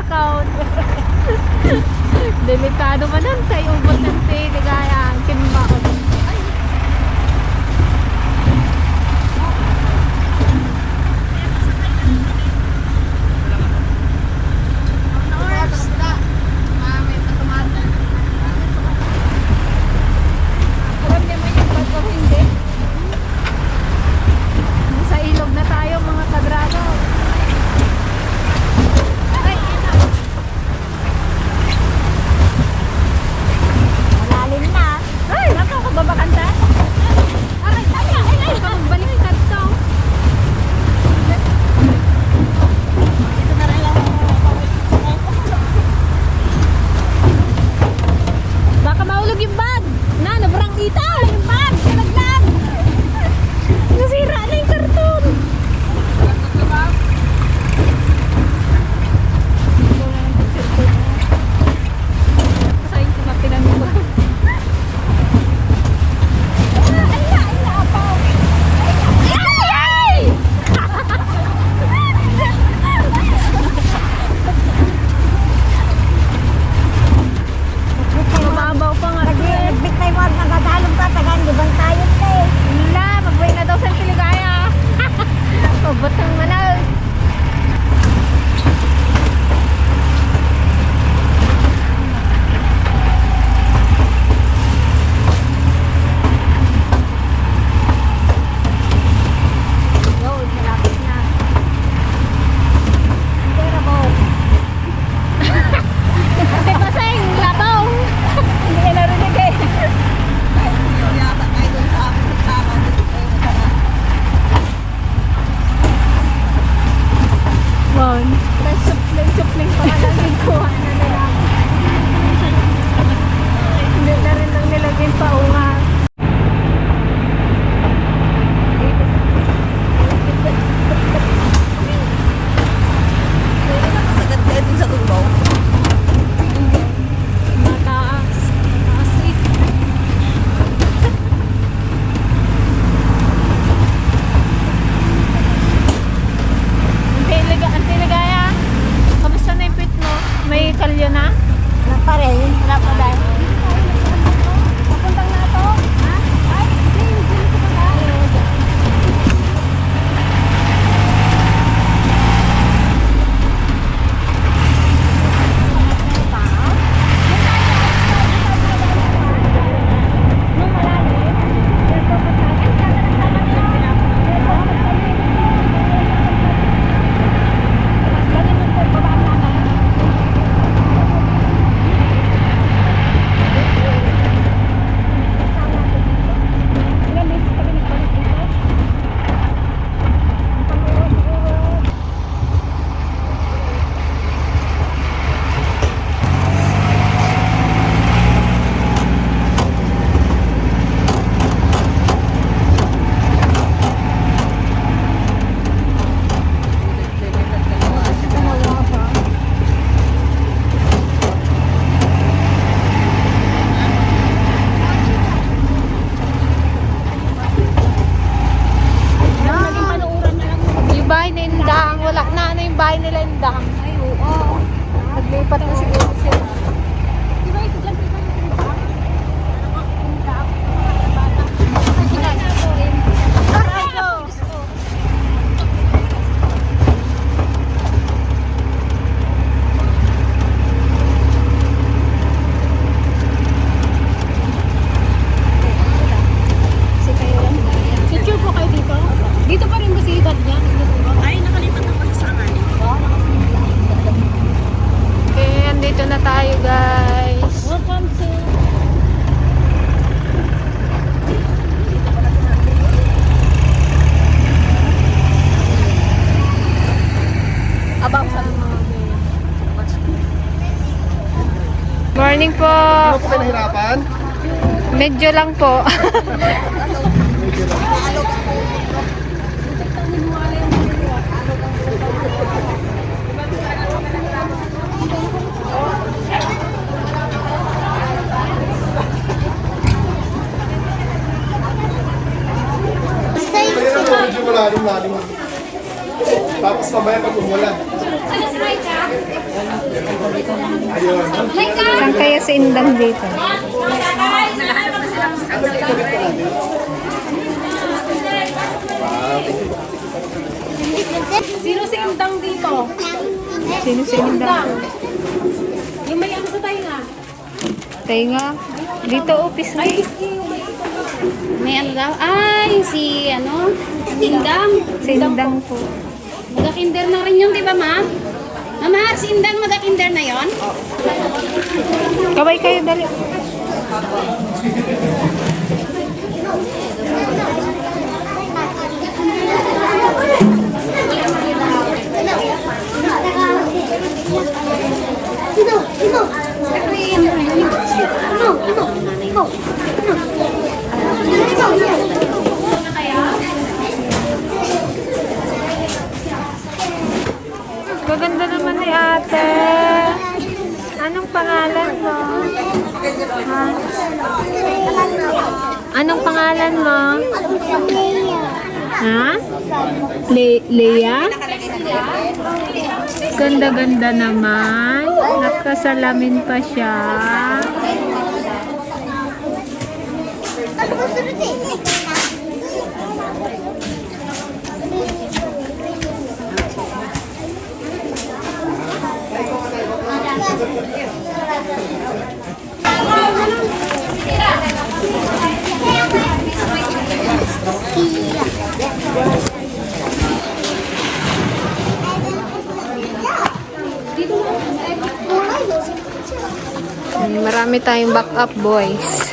account. Delikado man ang tayo ubot ng tayo. Medyo lang po. Kaya lang medyo malalim-lalim. Tapos mamaya pag umulan. Ayun. Saan kaya si Indang dito? Sino si Indang dito? Sino si Indang? Yung may ano sa tayo nga? Tayo nga. Dito office na. May ano daw? Ay, si ano? Indang. Si Indang po. Magakinder na rin yun, di ba, ma? Mama, si Indang magakinder na yon? Kaway kayo dali. Maganda naman ni ate. Anong pangalan mo? Ha? Anong pangalan mo? Ha? Le Leia? Ganda-ganda naman. Nakasalamin pa siya. Marami tayong backup boys.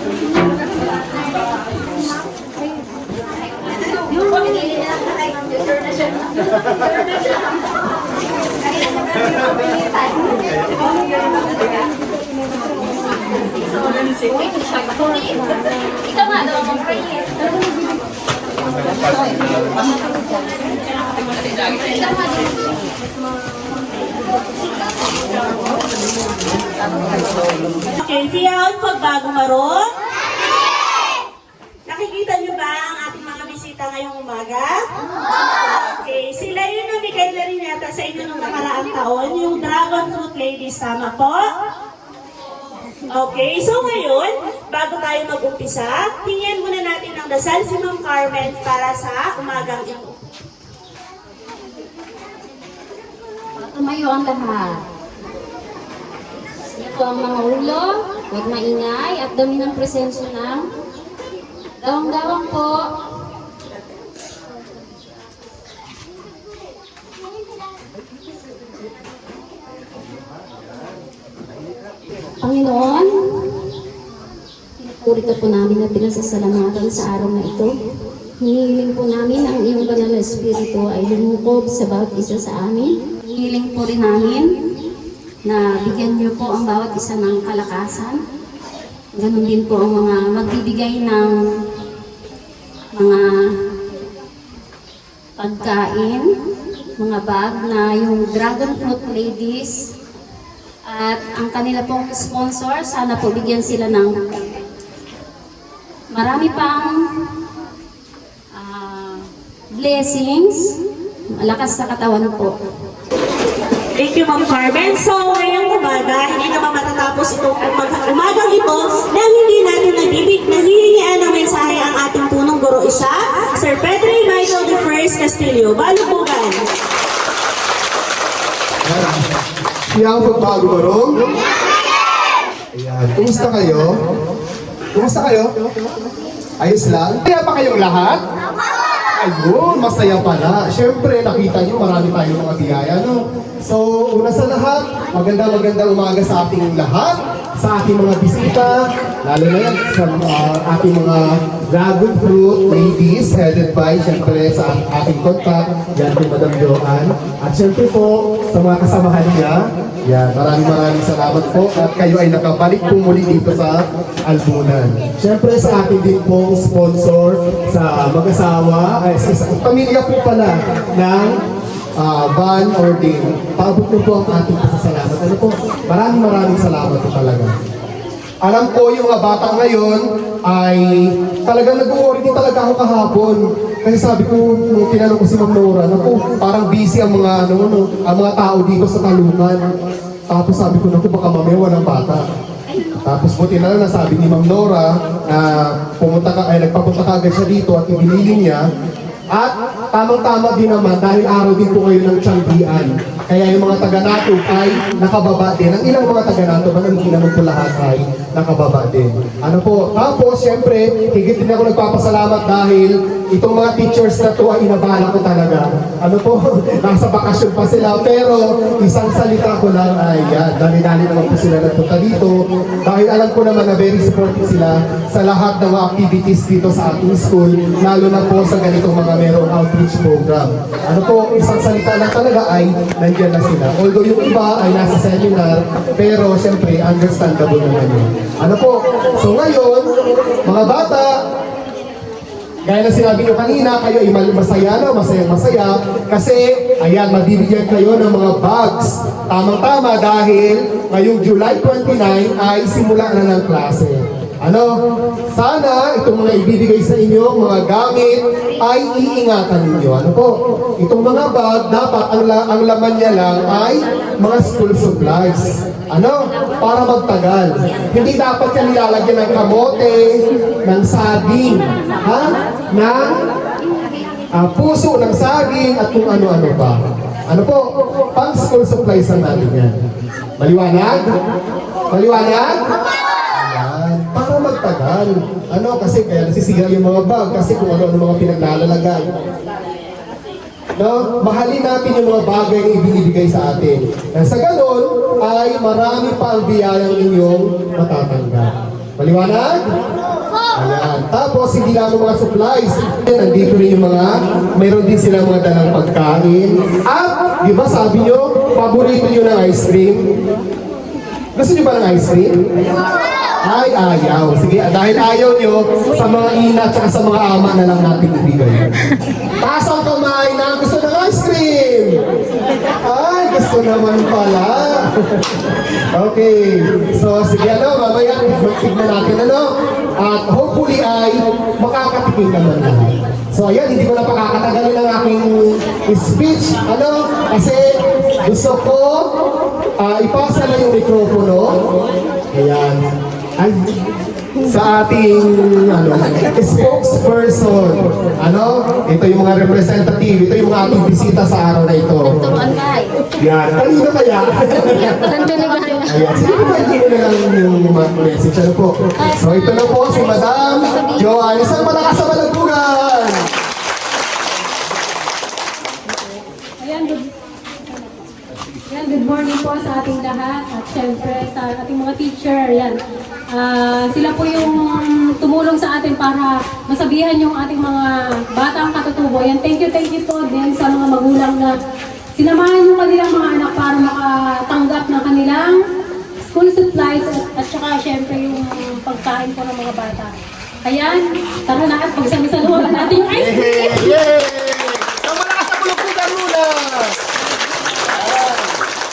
Okay, siya ang pagbago marong? Nakikita niyo ba ang ating mga bisita ngayong umaga? Okay, sila yung namigay na rin yata sa inyo nung nakaraang taon, yung Dragon Fruit Ladies, tama po? Okay, so ngayon, bago tayo mag-umpisa, tingnan muna natin ang dasal si Ma'am Carmen para sa umagang ito. Tumayo ang lahat. po ang mga ulo, huwag maingay, at dami ng presensya ng gawang-gawang po. Panginoon, Purito po namin na pinasasalamatan sa araw na ito. Hinihiling po namin ang iyong banal na espiritu ay lumukob sa bawat isa sa amin. Hinihiling po rin namin na bigyan niyo po ang bawat isa ng kalakasan. Ganon din po ang mga magbibigay ng mga pagkain, mga bag na yung Dragon Fruit Ladies at ang kanila pong sponsor, sana po bigyan sila ng marami pang ah, blessings, malakas sa katawan po. Thank you, Ma'am Carmen. So, ngayong umaga, hindi naman matatapos itong umag- umagang ito nang hindi natin nabibig, nahihingian ng mensahe ang ating punong guro isa, Sir Pedro Michael First Castillo. Balupugan. Siya ang pagbago marong? Ayan. Kumusta kayo? Kumusta kayo? Ayos lang? Kaya pa kayong lahat? Ayun, masaya pala. Siyempre, nakita niyo marami tayong mga biyaya, no? So, una sa lahat, maganda magandang umaga sa ating lahat, sa ating mga bisita, lalo na yan sa uh, ating mga dragon fruit ladies, headed by, siyempre, sa ating contact, yan kay Madam Joanne. At siyempre po, sa mga kasamahan niya, yan, maraming maraming salamat po at kayo ay nakabalik po muli dito sa Albunan. Siyempre sa akin din pong sponsor sa mag-asawa, ay sa, sa pamilya po pala ng ah, Van Ordin. Paabot niyo po ang ating pasasalamat. Ano po, maraming maraming salamat po talaga. Alam ko yung mga bata ngayon ay talagang nag-worry din talaga ako kahapon. Kasi sabi ko, nung tinanong ko si Ma'am Nora, naku, parang busy ang mga, ano, ano, ang mga tao dito sa talungan. Tapos sabi ko, naku, baka mamaya walang bata. Tapos buti na lang nasabi ni Ma'am Nora na pumunta ka, ay nagpapunta ka agad siya dito at ibinili niya. At tamang-tama din naman dahil araw din po kayo ng tiyanggian. Kaya yung mga taga-nato ay nakababa din. Ang ilang mga taga-nato ba hindi naman po lahat ay nakababa din. Ano po? Tapos, syempre, higit din ako nagpapasalamat dahil itong mga teachers na to ay inabala ko talaga. Ano po? Nasa bakasyon pa sila. Pero isang salita ko lang ay yan. Dali-dali naman po sila nagpunta dito. Dahil alam ko naman na very supportive sila sa lahat ng mga activities dito sa ating school. Lalo na po sa ganitong mga merong outreach program. Ano po, isang salita lang talaga ay nandiyan na sila. Although yung iba ay nasa seminar, pero syempre understandable naman yun. Ano po, so ngayon, mga bata, Gaya na sinabi nyo kanina, kayo ay masaya na, masaya masaya kasi ayan, mabibigyan kayo ng mga bags. Tamang-tama dahil ngayong July 29 ay simula na ng klase. Ano? Sana itong mga ibibigay sa inyo, mga gamit, ay iingatan ninyo. Ano po? Itong mga bag, dapat ang, la- ang laman niya lang ay mga school supplies. Ano? Para magtagal. Hindi dapat yan nilalagyan ng kamote, ng saging, ha? Ng ah, puso ng saging at kung ano-ano pa. Ano po? Pang school supplies lang natin yan. Maliwanag? Maliwanag? Magtagal. Ano? Kasi kaya nasisira yung mga bag kasi kung ano-ano mga pinaglalalagay. No? Mahalin natin yung mga bagay na ibinibigay sa atin. Nang sa ganon, ay marami pa ang biyayang inyong matatanggap. Maliwanag? Ayan. Tapos, hindi lang mga supplies. Nandito rin yung mga, mayroon din sila mga dalang pagkain. At, di ba sabi nyo, paborito nyo ng ice cream? Gusto nyo ba ng ice cream? Ay, ayaw. Sige, dahil ayaw nyo, sa mga ina at sa mga ama na lang natin ibigay. Taas ang kamay na gusto ng ice cream! Ay, gusto naman pala. okay. So, sige, ano, mamaya, magtignan natin, ano? At hopefully ay makakatikim naman lahat. So, ayan, hindi ko na pakakatagalin ang aking speech. Ano? Kasi gusto ko ah, ipasa na yung mikropono. Ayan. Ay, sa ating ano, spokesperson. Ano? Ito yung mga representative. Ito yung mga ating bisita sa araw na ito. Turuan kay. Yan. Kanino kaya? Nandiligaya. Ayan. Sige po, hindi na lang yung mga message. Ano po? So, ito na po si Madam Joanne. Isang malakas sa malagpugan! Ayan, good, morning po sa ating lahat at syempre sa ating mga teacher. Ayan. Ah, sila po yung tumulong sa atin para masabihan yung ating mga batang katutubo. Ayan, thank you, thank you po din sa mga magulang na sinamahan yung kanilang mga anak para makatanggap ng kanilang school supplies at, at saka syempre yung pagkain po ng mga bata. Ayan, tara na at pagsamasaluhan natin yung ice cream. Yay! Ang malakas sa malagpugan muna!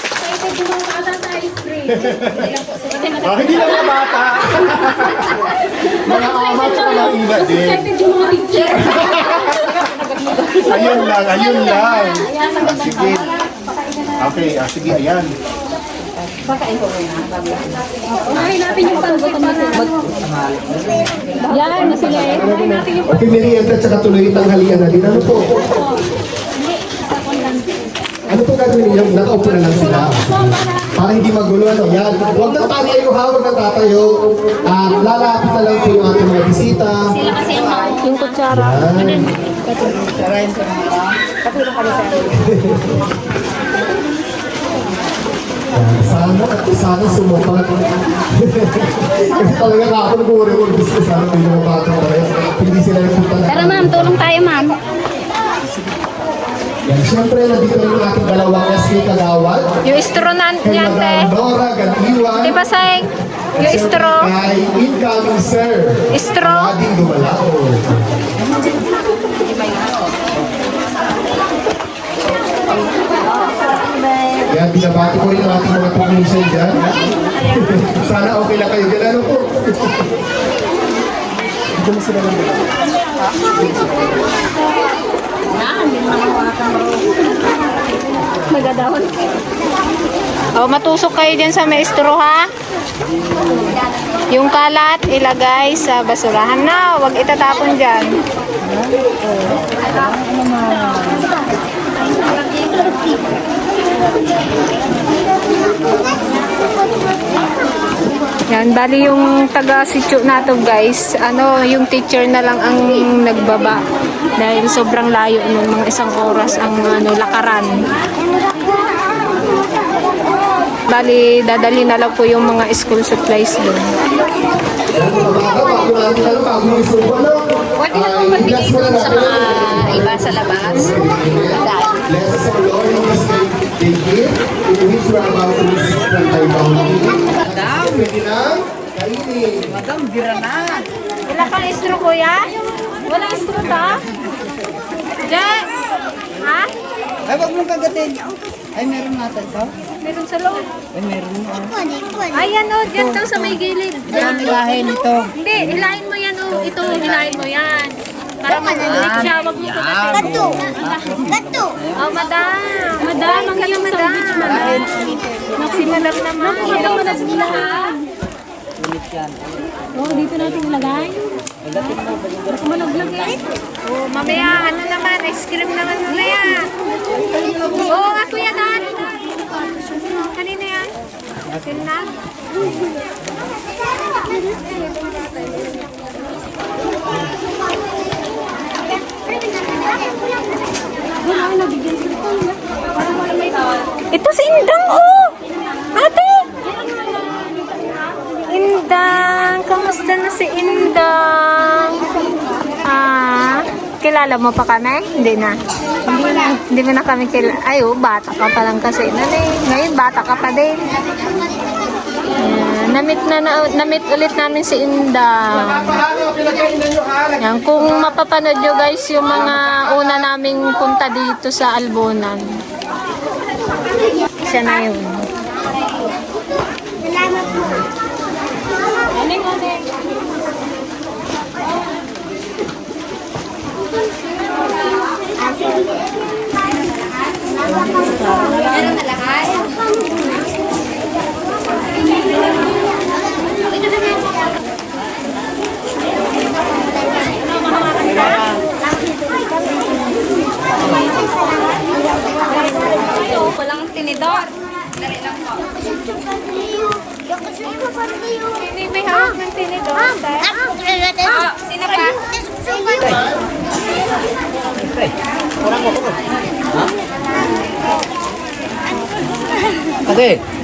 Excited yung mga bata sa ice cream. Ah, hindi lang mga bata. mga ama at mga Mas din. Ayun lang, ayun lang. Ah, sige. Okay, ah, sige, ayan. Unahin natin yung pansit para ano. Yan. Unahin natin yung Okay, merienda at saka tuloy tanghalian na din. Ano po? Gagawin ninyo? Nakaupo na lang sila. Para hindi magulo, ano? Yan. Huwag na tatayo ha, huwag na tatayo. At lalapit na lang po yung ating mga bisita. Sila kasi ang mga yung kutsara. Yan. Yan. Sana, sana sumupat. Kasi talaga ako nag-uuri mo gusto sana may mga bata tayo. Hindi sila nagpunta na. Tara ma'am, tulong tayo ma'am. Yan, syempre, nandito yung ating dalawang SK Kagawad. Yung istro na Kay niyan, te. Madam Nora Gantiwan. Di ba, Seng? Yung istro. Kay incoming sir. Istro. Ading Dumalao. Yan, binabati ko rin ang ating mga technician dyan. Sana okay lang kayo dyan. Ano po? Ito na sila lang. Nagadawon. O, matusok kayo dyan sa maestro, ha? Yung kalat, ilagay sa basurahan na. Huwag itatapon dyan. Yan, bali yung taga sityo nato guys, ano, yung teacher na lang ang nagbaba dahil sobrang layo nung mga isang oras ang ano, lakaran. Bali, dadali na lang po yung mga school supplies doon. Ano, ano? Pwede na Ay, magbigay na dun sa mga iba sa labas. Lord in this day gift, in which we are about to Pwede na? Kainin. Wala kang istro, kuya? Wala istro ta? Diyan! Ha? Ay, wag mong kagatin. Ay, meron natin to. Meron sa loob. Ay, meron mo. Ayan o, dyan daw sa may gilid. Ayan, ilahin ito. Hindi, hilahin mo yan o. Ito, hilahin mo yan. Para mag-ulit siya, wag mo kumatin. Gato! Gato! Oh, madam! Madam, ang iyong madam. Si madam naman. Madam, madam sa lahat. Oh, dito natin ilagay. Baka malaglag eh. Oh, mamaya, ano naman, ice cream naman mamaya. Oo, oh, nga kuya, daan. Kanina yan? Sin na? Ito si Indang, oh! Ate! Indang! Kamusta na si Indang? Ah, kilala mo pa kami? Hindi na. Hindi na. Hindi mo na kami kilala. Ay, oh, bata ka pa lang kasi. Nanay, ngayon bata ka pa din. Namit na, na namit ulit namin si Indang. Yan, kung mapapanood nyo guys yung mga una naming punta dito sa Albonan. Siya na yun. Meron na lahat. Ito naman. Hindi may hawak ng tinidor. Ah, sino pa? Ate.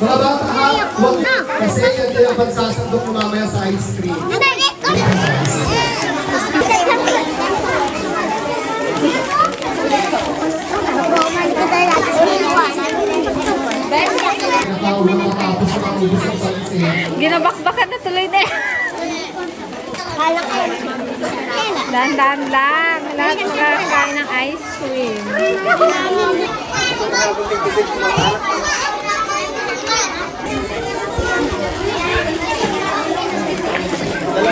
Mga bata ha, wag, kasi yan kayo ang pagsasandok ko mamaya sa ice cream. Nakaulo matapos pansin. Ginabakbakan na tuloy na yan. Dahan-dahan lang. Lahat makakain ng ice cream. Ang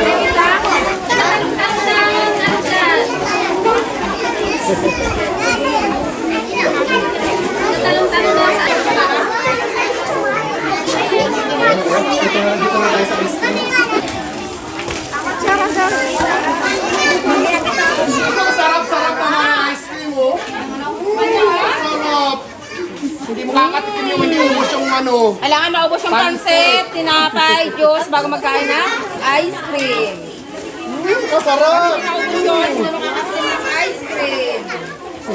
sarap-sarap naman ng ice cream, oh. Ang sarap. Hindi mo kakatikim yung hindi ubos yung ano. Kailangan maubos yung pansit, tinapay, juice, bago magkain ng ice cream. Masarap. Maubos yun, hindi na makakasin ng ice cream.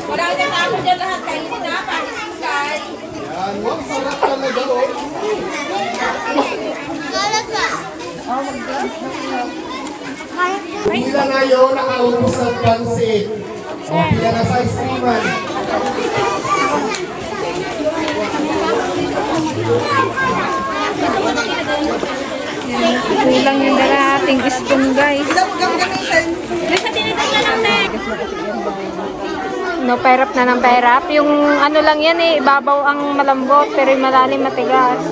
Wala na ako dyan lahat kayo tinapay, tinapay. Yan, wow, sarap talaga, oh. Pila ngayon nakaubos ang pansit. O, pila na sa ice creaman. Kulang yung dalating spoon, guys. No, pairap na ng pairap. Yung ano lang yan eh, ibabaw ang malambot, pero yung malalim matigas.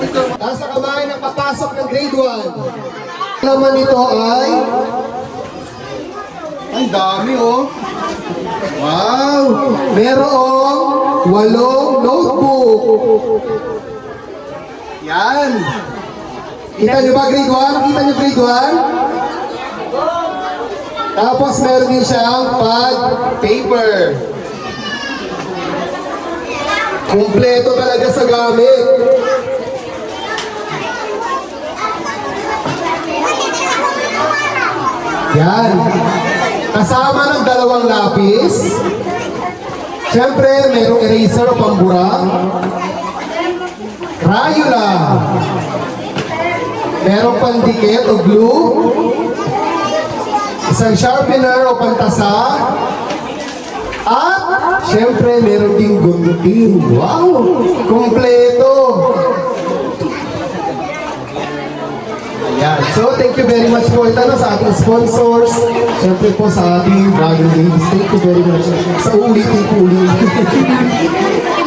Ko. Nasa kamay ng papasok ng grade 1. Naman nito ay... Ang dami oh. Wow! Merong walong notebook. Yan. Kita niyo ba grade 1? Kita niyo grade 1? Tapos meron din siyang pad paper. Kumpleto talaga sa gamit. Yan. Kasama ng dalawang lapis. Siyempre, merong eraser o pambura. Rayula. Merong pandikit o glue. Isang sharpener o pantasa. At, syempre, meron ding gunting. Wow! Kompleto! Ayan. So, thank you very much po ito no, sa ating sponsors. Syempre po sa ating Dragon Games. Thank you very much. Sa ulitin po ulit.